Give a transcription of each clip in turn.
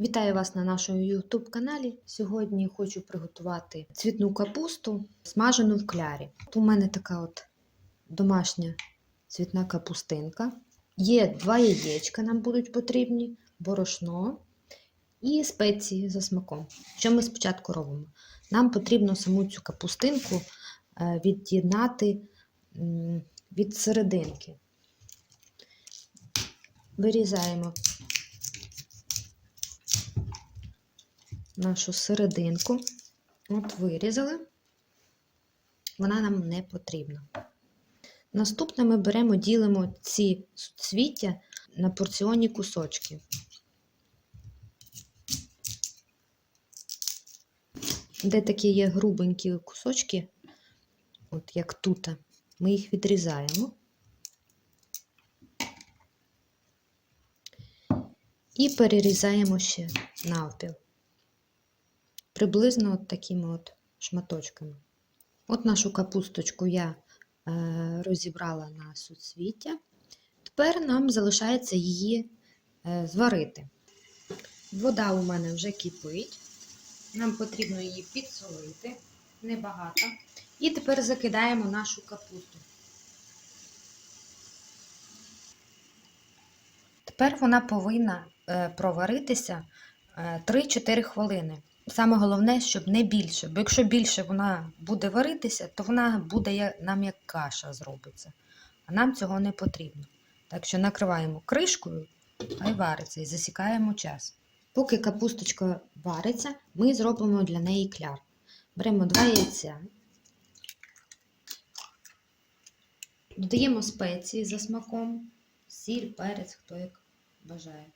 Вітаю вас на нашому YouTube каналі. Сьогодні хочу приготувати цвітну капусту, смажену в клярі. У мене така от домашня цвітна капустинка. Є два яєчка, нам будуть потрібні, борошно і спеції за смаком. Що ми спочатку робимо? Нам потрібно саму цю капустинку е, від'єднати від серединки. Вирізаємо нашу серединку. От вирізали, вона нам не потрібна. Наступне ми беремо, ділимо ці суцвіття на порціонні кусочки. Де такі є грубенькі кусочки, от як тут, ми їх відрізаємо. І перерізаємо ще навпіл приблизно от такими от шматочками. От нашу капусточку я е, розібрала на суцвіття. Тепер нам залишається її е, зварити. Вода у мене вже кипить. Нам потрібно її підсолити небагато. І тепер закидаємо нашу капусту. Тепер вона повинна е, проваритися е, 3-4 хвилини. Саме головне, щоб не більше, бо якщо більше вона буде варитися, то вона буде нам як каша зробиться. А нам цього не потрібно. Так що накриваємо кришкою, хай вариться і засікаємо час. Поки капусточка вариться, ми зробимо для неї кляр. Беремо два яйця, додаємо спеції за смаком, сіль, перець, хто як бажає.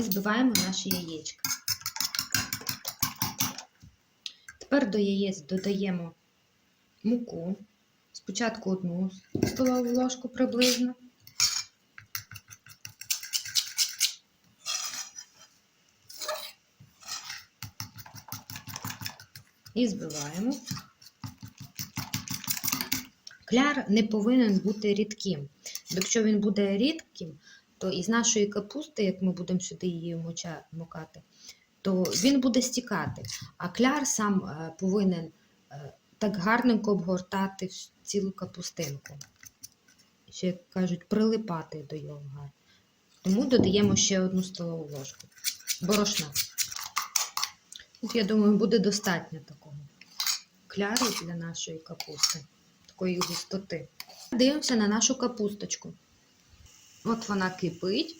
І збиваємо наші яєчка. Тепер до яєць додаємо муку. Спочатку одну столову ложку приблизно. І збиваємо. Кляр не повинен бути рідким. Якщо він буде рідким, то із нашої капусти, як ми будемо сюди її моча, мокати, то він буде стікати. А кляр сам е, повинен е, так гарненько обгортати цілу капустинку. Ще, як кажуть, прилипати до його. Тому додаємо ще одну столову ложку борошна. Тут, я думаю, буде достатньо такого кляру для нашої капусти, такої густоти. Дивимося на нашу капусточку. От вона кипить.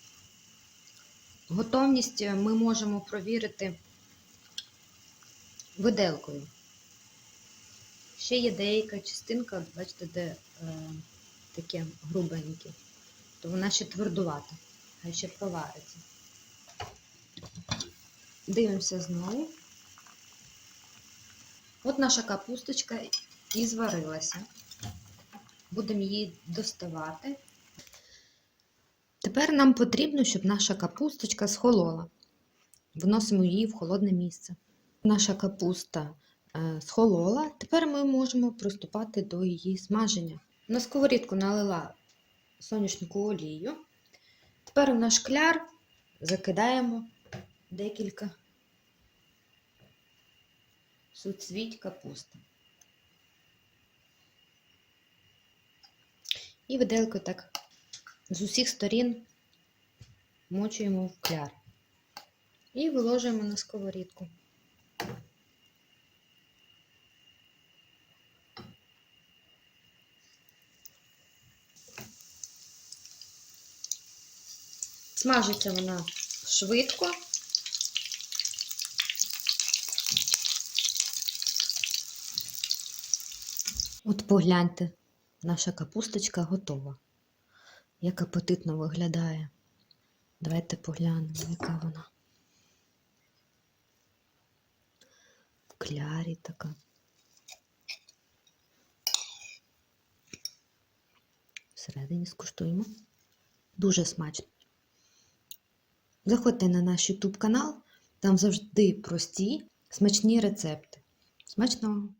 Готовність ми можемо провірити виделкою. Ще є деяка частинка, бачите, де е, таке грубеньке, то вона ще твердувата, хай ще провариться. Дивимося знову. От наша капусточка і зварилася. Будемо її доставати. Тепер нам потрібно, щоб наша капусточка схолола. Вносимо її в холодне місце. Наша капуста е, схолола. Тепер ми можемо приступати до її смаження. На сковорідку налила соняшнику олію. Тепер в наш кляр закидаємо декілька суцвіть капусти. І виделкою так з усіх сторін мочуємо в кляр і виложуємо на сковорідку. Смажиться вона швидко. От погляньте, наша капусточка готова. Як апетитно виглядає. Давайте поглянемо, яка вона. В клярі така. Всередині скуштуємо. Дуже смачно. Заходьте на наш YouTube канал, там завжди прості, смачні рецепти. Смачного!